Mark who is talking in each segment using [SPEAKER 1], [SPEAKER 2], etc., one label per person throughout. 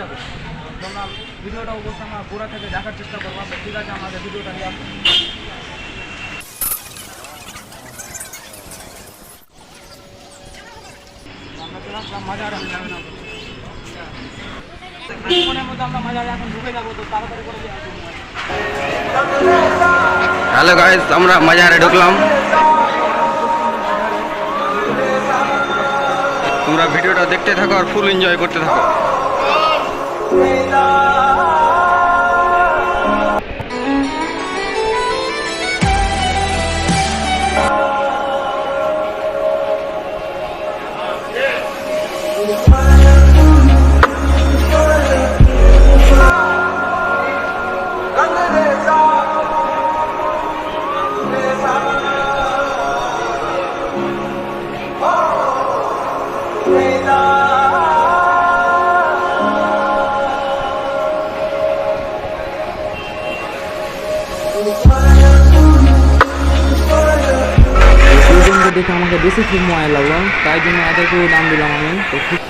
[SPEAKER 1] যাবে। তোমরা ভিডিওটা অবশ্যই আমার গোড়া থেকে দেখার চেষ্টা করব ঠিক আছে, আমাদের ভিডিওটা নিয়ে আমরা মাজারে মধ্যে আমরা মাজারে তো দিয়ে আসুন।
[SPEAKER 2] হ্যালো গাইস আমরা মাজারে ঢুকলাম। তোমরা ভিডিওটা দেখতে থাকো আর ফুল এনজয় করতে থাকো।
[SPEAKER 1] দেখে আমাকে বেশি খুব মনে লাগল তাই জন্য এদেরকেও দাম দিলাম আমি তো খুব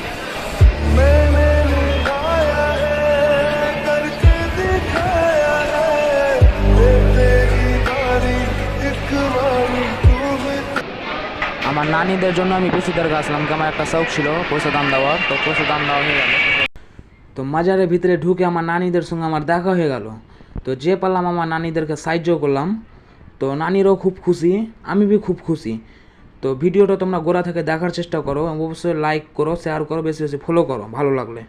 [SPEAKER 1] আমার নানিদের জন্য আমি বেশি গাছ আসলাম কি আমার একটা শখ ছিল পয়সা দাম দেওয়ার। তো পয়সা দাম দেওয়া হয়ে গেল। তো মাজারের ভিতরে ঢুকে আমার নানিদের সঙ্গে আমার দেখা হয়ে গেল। তো যে পারলাম আমার নানিদেরকে সাহায্য করলাম। তো নানিরও খুব খুশি, আমি বি খুব খুশি। তো ভিডিওটা তোমরা গোড়া থেকে দেখার চেষ্টা করো, অবশ্যই লাইক করো শেয়ার করো, বেশি বেশি ফলো করো, ভালো লাগলে।